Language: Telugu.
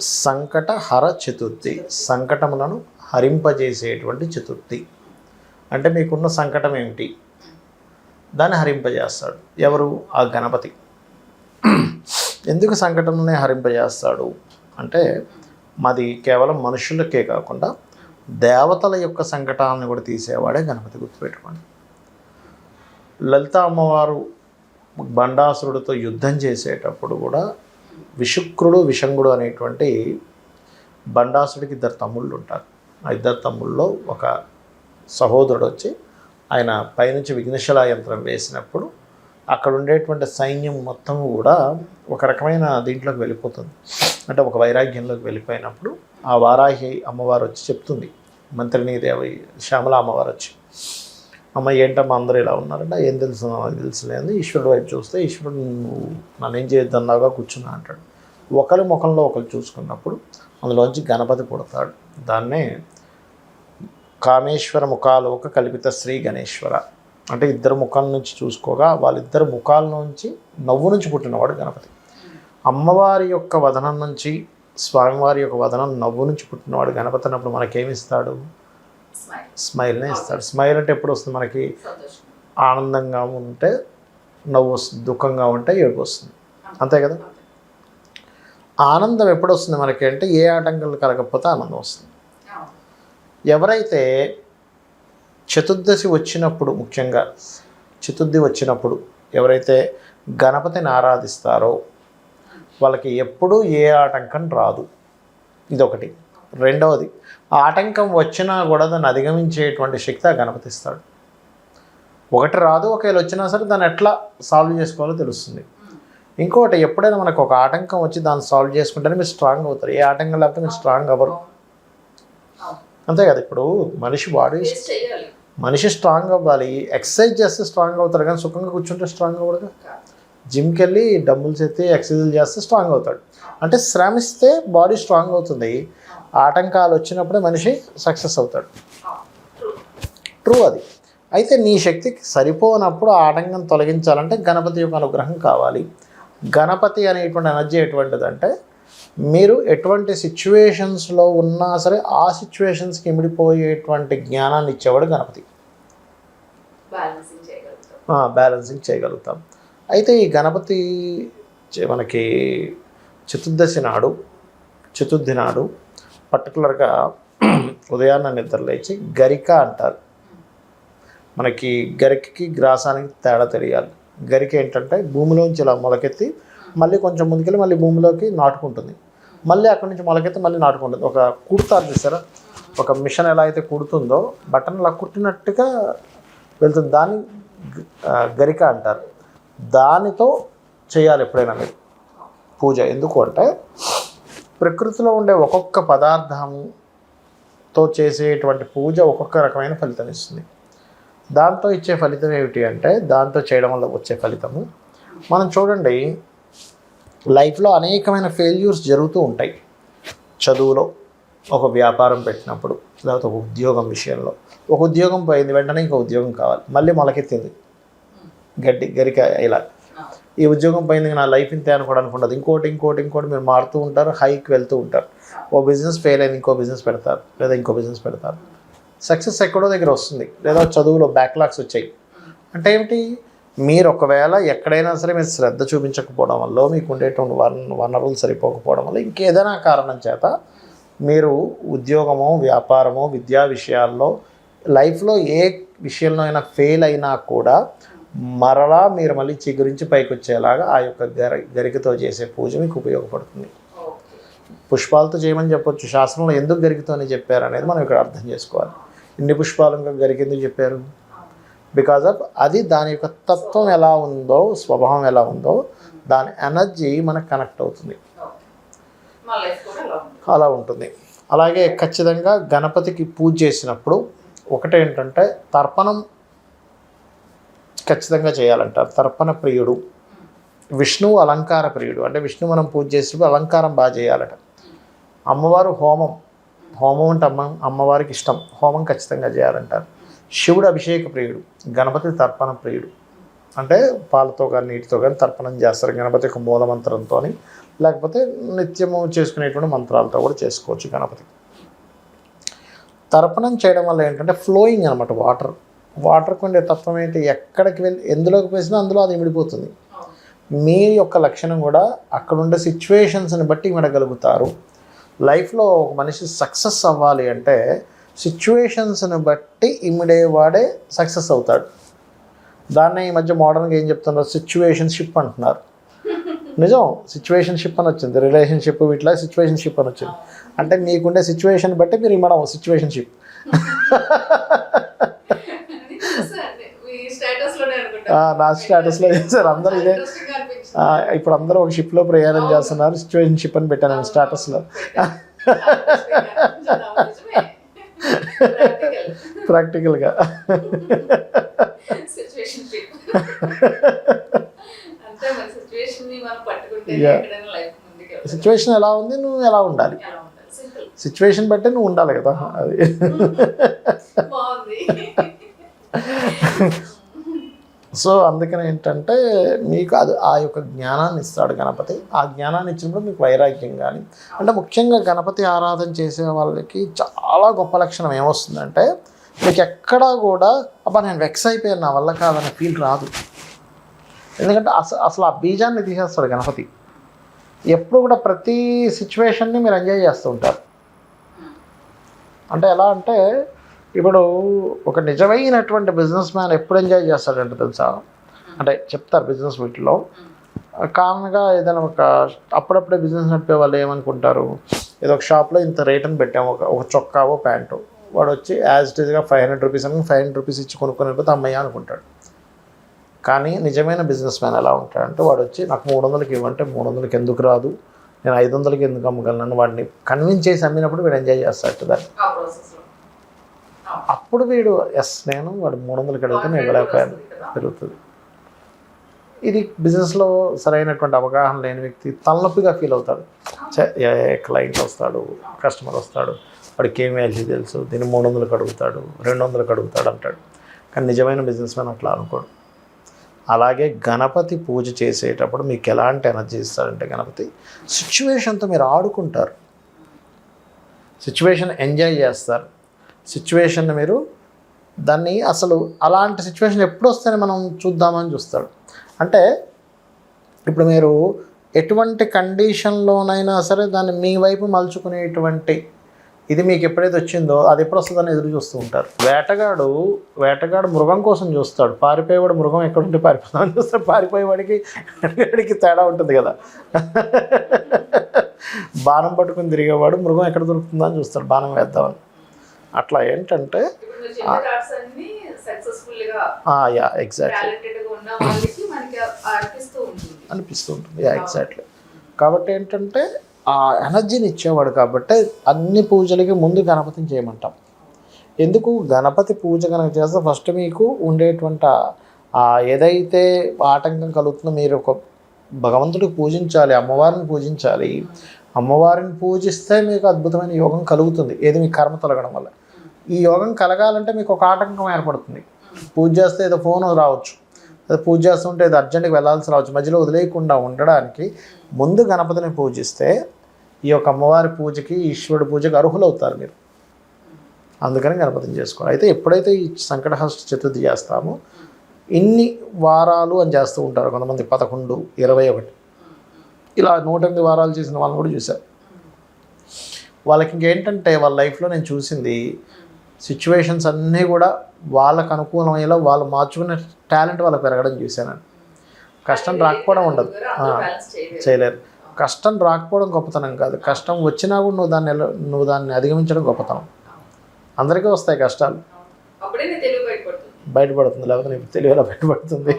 సంకటహర చతుర్థి సంకటములను హరింపజేసేటువంటి చతుర్థి. అంటే మీకున్న సంకటం ఏమిటి? దాన్ని హరింపజేస్తాడు. ఎవరు? ఆ గణపతి. ఎందుకు సంకటంని హరింపజేస్తాడు? అంటే మాది కేవలం మనుషులకే కాకుండా దేవతల యొక్క సంకటాలను కూడా తీసేవాడే గణపతి గుర్తుపెట్టుకోండి. లలిత అమ్మవారు బండాసురుడితో యుద్ధం చేసేటప్పుడు కూడా విశుక్రుడు విషంగుడు అనేటువంటి బండాసుడికి ఇద్దరు తమ్ముళ్ళు ఉంటారు. ఆ ఇద్దరు తమ్ముళ్ళలో ఒక సహోదరుడు వచ్చి ఆయన పైనుంచి విఘ్నశిలా యంత్రం వేసినప్పుడు అక్కడ ఉండేటువంటి సైన్యం మొత్తం కూడా ఒక రకమైన దీంట్లోకి వెళ్ళిపోతుంది. అంటే ఒక వైరాగ్యంలోకి వెళ్ళిపోయినప్పుడు ఆ వారాహి అమ్మవారు వచ్చి చెప్తుంది. మంత్రిని దేవి శ్యామల అమ్మవారు వచ్చి. అమ్మ ఏంటమ్మా అందరూ ఇలా ఉన్నారంటే ఏం తెలుసు నాకు తెలుసులేదు. ఈశ్వరుడు వైపు చూస్తే ఈశ్వరుడు నువ్వు నన్ను ఏం చేయొద్దన్నాగా కూర్చున్నా అంటాడు. ఒకరి ముఖంలో ఒకరు చూసుకున్నప్పుడు అందులోంచి గణపతి పుడతాడు. దాన్నే కామేశ్వర ముఖాలోక కల్పిత శ్రీ గణేశ్వర. అంటే ఇద్దరు ముఖాల నుంచి చూసుకోగా వాళ్ళిద్దరు ముఖాల నుంచి నవ్వు నుంచి పుట్టినవాడు గణపతి. అమ్మవారి యొక్క వదనం నుంచి స్వామివారి యొక్క వదనం నవ్వు నుంచి పుట్టినవాడు గణపతి అన్నప్పుడు మనకేమిస్తాడు స్మైల్నే ఇస్తాడు. స్మైల్ అంటే ఎప్పుడు వస్తుంది? మనకి ఆనందంగా ఉంటే నవ్వు వస్తుంది దుఃఖంగా ఉంటే ఏడుపు వస్తుంది. అంతే కదా? ఆనందం ఎప్పుడు వస్తుంది మనకి అంటే ఏ ఆటంకాలు కలగకపోతే ఆనందం వస్తుంది. ఎవరైతే చతుర్దశి వచ్చినప్పుడు ముఖ్యంగా చతుర్థి వచ్చినప్పుడు ఎవరైతే గణపతిని ఆరాధిస్తారో వాళ్ళకి ఎప్పుడూ ఏ ఆటంకం రాదు. ఇదొకటి. రెండవది ఆ ఆటంకం వచ్చినా కూడా దాన్ని అధిగమించేటువంటి శక్తి ఆ గణపతి ఇస్తాడు ఒకటి రాదు ఒకవేళ వచ్చినా సరే దాన్ని ఎట్లా సాల్వ్ చేసుకోవాలో తెలుస్తుంది. ఇంకొకటి ఎప్పుడైనా మనకు ఒక ఆటంకం వచ్చి దాన్ని సాల్వ్ చేసుకుంటేనే మీరు స్ట్రాంగ్ అవుతారు. ఏ ఆటంకం లేకపోతే మీరు స్ట్రాంగ్ అవ్వరు. అంతే కదా ఇప్పుడు మనిషి బాడీ మనిషి స్ట్రాంగ్ అవ్వాలి. ఎక్సర్సైజ్ చేస్తే స్ట్రాంగ్ అవుతాడు కానీ సుఖంగా కూర్చుంటే స్ట్రాంగ్ అవ్వడుగా కాదు. జిమ్కి వెళ్ళి డబ్బులు ఎత్తి ఎక్సర్సైజ్ చేస్తే స్ట్రాంగ్ అవుతాడు. అంటే శ్రమిస్తే బాడీ స్ట్రాంగ్ అవుతుంది. ఆటంకాలు వచ్చినప్పుడే మనిషి సక్సెస్ అవుతాడు. ట్రూ అది. అయితే నీ శక్తికి సరిపోనప్పుడు ఆ ఆటంకం తొలగించాలంటే గణపతి యొక్క అనుగ్రహం కావాలి. గణపతి అనేటువంటి ఎనర్జీ ఎటువంటిదంటే మీరు ఎటువంటి సిచ్యువేషన్స్లో ఉన్నా సరే ఆ సిచ్యువేషన్స్కి ఇమిడిపోయేటువంటి జ్ఞానాన్ని ఇచ్చేవాడు గణపతి. బ్యాలెన్సింగ్ చేయగలుగుతాం. బ్యాలెన్సింగ్ చేయగలుగుతాం. అయితే ఈ గణపతి మనకి చతుర్దశి నాడు చతుర్థి నాడు పర్టికులర్గా ఉదయాన్న నిద్ర లేచి గరిక అంటారు. మనకి గరికకి గ్రాసానికి తేడా తెలియాలి. గరిక ఏంటంటే భూమిలోంచి ఇలా మొలకెత్తి మళ్ళీ కొంచెం ముందుకెళ్ళి మళ్ళీ భూమిలోకి నాటుకుంటుంది. మళ్ళీ అక్కడి నుంచి మొలకెత్తి మళ్ళీ నాటుకుంటుంది. ఒక కుడతారు చూసారా? ఒక మిషన్ ఎలా అయితే కుడుతుందో బటన్ అలా కుట్టినట్టుగా వెళ్తుంది. దాన్ని గరిక అంటారు. దానితో చేయాలి ఎప్పుడైనా మీరు. పూజ ఎందుకు అంటే ప్రకృతిలో ఉండే ఒక్కొక్క పదార్థంతో చేసేటువంటి పూజ ఒక్కొక్క రకమైన ఫలితం ఇస్తుంది. దాంతో ఇచ్చే ఫలితం ఏమిటి అంటే దాంతో చేయడం వల్ల వచ్చే ఫలితము. మనం చూడండి లైఫ్లో అనేకమైన ఫెయిల్యూర్స్ జరుగుతూ ఉంటాయి. చదువులో ఒక వ్యాపారం పెట్టినప్పుడు లేకపోతే ఒక ఉద్యోగం విషయంలో. ఒక ఉద్యోగం పోయింది వెంటనే ఇంకో ఉద్యోగం కావాలి. మళ్ళీ మొలకెత్తింది. గడ్డి గరిక ఇలా. ఈ ఉద్యోగం పోయింది నా లైఫ్ ఇంతే అనుకోవడానికి ఉండదు ఇంకోటి ఇంకోటి ఇంకోటి మీరు మారుతూ ఉంటారు హైకి వెళ్తూ ఉంటారు. ఓ బిజినెస్ ఫెయిల్ అయింది ఇంకో బిజినెస్ పెడతారు లేదా ఇంకో బిజినెస్ పెడతారు. సక్సెస్ ఎక్కడో దగ్గర వస్తుంది. లేదా చదువులో బ్యాక్లాగ్స్ వచ్చాయి. అంటే ఏమిటి? మీరు ఒకవేళ ఎక్కడైనా సరే మీరు శ్రద్ధ చూపించకపోవడం వల్ల మీకు ఉండేటువంటి వన్ వనరులు సరిపోకపోవడం వల్ల ఇంకేదైనా కారణం చేత మీరు ఉద్యోగమో వ్యాపారమో విద్యా విషయాల్లో లైఫ్లో ఏ విషయంలో అయినా ఫెయిల్ అయినా కూడా మరలా మీరు మళ్ళీ చిగురించి పైకి వచ్చేలాగా ఆ యొక్క గర గరికతో చేసే పూజ మీకు ఉపయోగపడుతుంది. పుష్పాలతో చేయమని చెప్పొచ్చు. శాస్త్రంలో ఎందుకు గరికతోనే చెప్పారు అనేది మనం ఇక్కడ అర్థం చేసుకోవాలి. ఇన్ని పుష్పాలు ఇంకా గరిక ఎందుకు చెప్పారు? బికాజ్ ఆఫ్ అది దాని యొక్క తత్వం ఎలా ఉందో స్వభావం ఎలా ఉందో దాని ఎనర్జీ మనకు కనెక్ట్ అవుతుంది. అలా ఉంటుంది. అలాగే ఖచ్చితంగా గణపతికి పూజ చేసినప్పుడు ఒకటేంటంటే తర్పణం ఖచ్చితంగా చేయాలంటారు తర్పణ ప్రియుడు విష్ణువు అలంకార ప్రియుడు. అంటే విష్ణు మనం పూజ చేసినప్పుడు అలంకారం బాగా చేయాలట. అమ్మవారు హోమం. హోమం అంటే అమ్మ అమ్మవారికి ఇష్టం. హోమం ఖచ్చితంగా చేయాలంటారు. శివుడు అభిషేక ప్రియుడు గణపతి తర్పణ ప్రియుడు. అంటే పాలతో కానీ నీటితో కానీ తర్పణం చేస్తారు. గణపతి యొక్క మూలమంత్రంతో లేకపోతే నిత్యము చేసుకునేటువంటి మంత్రాలతో కూడా చేసుకోవచ్చు గణపతి. తర్పణం చేయడం వల్ల ఏంటంటే ఫ్లోయింగ్ అనమాట వాటర్. వాటర్కి ఉండే తత్వం ఏంటి? ఎక్కడికి వెళ్ళి ఎందులోకి పోసినా అందులో అది ఇమిడిపోతుంది మీ యొక్క లక్షణం కూడా అక్కడ ఉండే సిచ్యువేషన్స్ని బట్టి ఇమిడగలుగుతారు లైఫ్లో ఒక మనిషి సక్సెస్ అవ్వాలి అంటే సిచ్యువేషన్స్ని బట్టి ఇమిడేవాడే సక్సెస్ అవుతాడు. దాన్ని ఈ మధ్య మోడర్న్గా ఏం చెప్తున్నారు? సిచ్యువేషన్షిప్ అంటున్నారు. నిజం. సిచ్యువేషన్షిప్ అని వచ్చింది. రిలేషన్షిప్ వీటిలో సిచ్యువేషన్షిప్ అని వచ్చింది. అంటే మీకుండే సిచ్యువేషన్ బట్టి మీరు ఇమ్మడం. సిచ్యువేషన్షిప్ అన్ని చూసాను. మీ స్టేటస్లోనే అనుకుంటా నా స్టేటస్లో చేశారు అందరూ ఇదే. ఇప్పుడు అందరూ ఒక షిప్లో ప్రయాణం చేస్తున్నారు సిచ్యువేషన్షిప్ అని పెట్టాను స్టేటస్లో. ప్రాక్టికల్గా సిచ్యువేషన్. సిచ్యువేషన్ ఎలా ఉంది నువ్వు ఎలా ఉండాలి? సిచ్యువేషన్ బట్టి నువ్వు ఉండాలి కదా అది. సో అందుకని ఏంటంటే మీకు అది ఆ యొక్క జ్ఞానాన్ని ఇస్తాడు గణపతి. ఆ జ్ఞానాన్ని ఇచ్చినప్పుడు మీకు వైరాగ్యం కానీ అంటే ముఖ్యంగా గణపతి ఆరాధన చేసే వాళ్ళకి చాలా గొప్ప లక్షణం ఏమొస్తుందంటే మీకు ఎక్కడా కూడా అబ్బా నేను వెక్స్ అయిపోయాను నా వల్ల కాదనే ఫీల్ రాదు. ఎందుకంటే అసలు అసలు ఆ బీజాన్ని తీసేస్తాడు గణపతి. ఎప్పుడు కూడా ప్రతి సిచ్యువేషన్ని మీరు ఎంజాయ్ చేస్తూ ఉంటారు. అంటే ఎలా అంటే ఇప్పుడు ఒక నిజమైనటువంటి బిజినెస్ మ్యాన్ ఎప్పుడు ఎంజాయ్ చేస్తాడంటే తెలుసా? అంటే చెప్తారు బిజినెస్ వీటిలో. కామన్గా ఏదైనా ఒక అప్పుడప్పుడే బిజినెస్ నడిపే వాళ్ళు ఏమనుకుంటారు? ఏదో ఒక షాప్లో ఇంత రేట్ అని పెట్టాము ఒక ఒక చొక్కావో ప్యాంటు. వాడు వచ్చి యాజ్ ఇట్ ఈస్గా ఫైవ్ హండ్రెడ్ రూపీస్ అని ఫైవ్ హండ్రెడ్ రూపీస్ ఇచ్చి కొనుక్కొని వెళ్ళిపోతే అమ్మయ్య అనుకుంటాడు. కానీ నిజమైన బిజినెస్ మ్యాన్ ఎలా ఉంటాడంటే వాడు వచ్చి నాకు మూడు వందలకి ఇవ్వంటే మూడు వందలకి ఎందుకు రాదు? నేను ఐదు వందలకి ఎందుకు అమ్మగలను? వాడిని కన్విన్స్ చేసి అమ్మినప్పుడు వీడు ఎంజాయ్ చేస్తాడు దాన్ని. అప్పుడు వీడు ఎస్ నేను వాడు మూడు వందలకి అడిగితే నేను ఇవ్వలేకపోయాను. పెరుగుతుంది. ఇది బిజినెస్లో సరైనటువంటి అవగాహన లేని వ్యక్తి తలనొప్పిగా ఫీల్ అవుతాడు. క్లయింట్ వస్తాడు కస్టమర్ వస్తాడు వాడికి ఏం వాల్యూ తెలుసు దీన్ని మూడు వందలకు అడుగుతాడు రెండు వందలకు అడుగుతాడు అంటాడు. కానీ నిజమైన బిజినెస్ మ్యాన్ అట్లా అనుకోడు. అలాగే గణపతి పూజ చేసేటప్పుడు మీకు ఎలాంటి ఎనర్జీ ఇస్తాడంటే గణపతి సిచ్యువేషన్తో మీరు ఆడుకుంటారు. సిచ్యువేషన్ ఎంజాయ్ చేస్తారు. సిచ్యువేషన్ మీరు దాన్ని అసలు అలాంటి సిచ్యువేషన్ ఎప్పుడు వస్తేనే మనం చూద్దామని చూస్తాడు. అంటే ఇప్పుడు మీరు ఎటువంటి కండిషన్లోనైనా సరే దాన్ని మీ వైపు మలుచుకునేటువంటి ఇది మీకు ఎప్పుడైతే వచ్చిందో అది ఎప్పుడు వస్తుందని ఎదురు చూస్తూ ఉంటారు. వేటగాడు వేటగాడు మృగం కోసం చూస్తాడు. పారిపోయేవాడు మృగం ఎక్కడుంటే పారిపోతామని చూస్తాడు. పారిపోయేవాడికి వాడికి తేడా ఉంటుంది కదా. బాణం పట్టుకుని తిరిగేవాడు మృగం ఎక్కడ దొరుకుతుందో అని చూస్తాడు. బాణం వేద్దామని. అట్లా ఏంటంటే యా ఎగ్జాక్ట్లీ అనిపిస్తూ ఉంటుంది. యా ఎగ్జాక్ట్లీ కాబట్టి ఏంటంటే ఆ ఎనర్జీని ఇచ్చేవాడు కాబట్టి అన్ని పూజలకి ముందు గణపతిని చేయమంటాం. ఎందుకు? గణపతి పూజ కనుక చేస్తే ఫస్ట్ మీకు ఉండేటువంటి ఏదైతే ఆటంకం కలుగుతుందో మీరు ఒక భగవంతుడికి పూజించాలి అమ్మవారిని పూజించాలి అమ్మవారిని పూజిస్తే మీకు అద్భుతమైన యోగం కలుగుతుంది. ఏది మీ కర్మ తొలగడం వల్ల. ఈ యోగం కలగాలంటే మీకు ఒక ఆటంకం ఏర్పడుతుంది. పూజ చేస్తే ఏదో ఫోన్ రావచ్చు. అది పూజ చేస్తుంటే ఏదో అర్జెంట్కి వెళ్ళాల్సి రావచ్చు. మధ్యలో వదిలేయకుండా ఉండడానికి ముందు గణపతిని పూజిస్తే ఈ యొక్క అమ్మవారి పూజకి ఈశ్వరుడి పూజకి అర్హులవుతారు మీరు. అందుకని గణపతిని చేసుకోవాలి. అయితే ఎప్పుడైతే ఈ సంకటహస్త చతుర్థి చేస్తామో ఇన్ని వారాలు అని చేస్తూ ఉంటారు కొంతమంది. పదకొండు ఇరవై ఒకటి. ఇలా నూట ఎనిమిది వారాలు చేసిన వాళ్ళని కూడా చూశారు. వాళ్ళకి ఇంకేంటంటే వాళ్ళ లైఫ్లో నేను చూసింది సిచ్యువేషన్స్ అన్నీ కూడా వాళ్ళకు అనుకూలమయ్యేలా వాళ్ళు మార్చుకునే టాలెంట్ వాళ్ళకి పెరగడం చూశాను కష్టం రాకపోవడం ఉండదు. చేయలేరు. కష్టం రాకపోవడం గొప్పతనం కాదు. కష్టం వచ్చినా కూడా నువ్వు దాన్ని నువ్వు దాన్ని అధిగమించడం గొప్పతనం. అందరికీ వస్తాయి కష్టాలు. బయటపడుతుంది. లేకపోతే నీకు తెలివిలా బయటపడుతుంది?